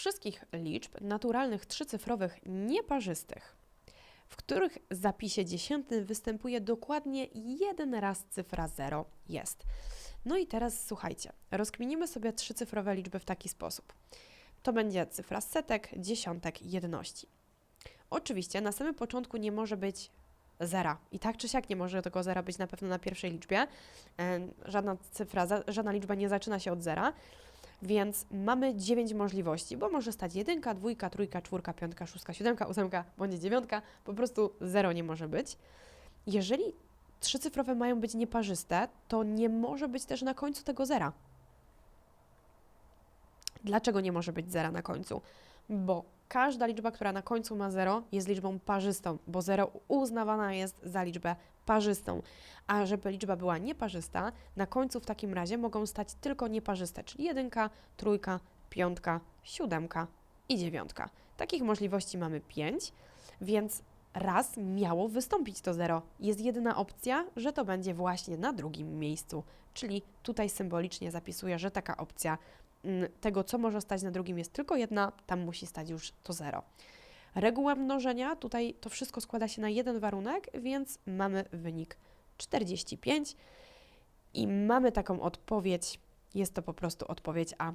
wszystkich liczb naturalnych trzycyfrowych nieparzystych, w których zapisie dziesiętnym występuje dokładnie jeden raz cyfra 0 jest. No i teraz słuchajcie, rozkminimy sobie trzycyfrowe liczby w taki sposób. To będzie cyfra setek, dziesiątek, jedności. Oczywiście na samym początku nie może być zera. I tak czy siak nie może tego zera być na pewno na pierwszej liczbie. E, Żadna cyfra, żadna liczba nie zaczyna się od zera. Więc mamy 9 możliwości, bo może stać jedynka, dwójka, trójka, czwórka, piątka, szóstka, siódemka, ósemka, bądź dziewiątka, po prostu zero nie może być. Jeżeli trzycyfrowe mają być nieparzyste, to nie może być też na końcu tego zera. Dlaczego nie może być zera na końcu? Bo każda liczba, która na końcu ma 0, jest liczbą parzystą, bo 0 uznawana jest za liczbę parzystą. A żeby liczba była nieparzysta, na końcu w takim razie mogą stać tylko nieparzyste, czyli jedynka, trójka, piątka, siódemka i dziewiątka. Takich możliwości mamy 5, więc raz miało wystąpić to 0. Jest jedyna opcja, że to będzie właśnie na drugim miejscu, czyli tutaj symbolicznie zapisuję, że taka opcja mm, tego, co może stać na drugim, jest tylko jedna, tam musi stać już to zero. Reguła mnożenia, tutaj to wszystko składa się na jeden warunek, więc mamy wynik 45 i mamy taką odpowiedź, jest to po prostu odpowiedź A.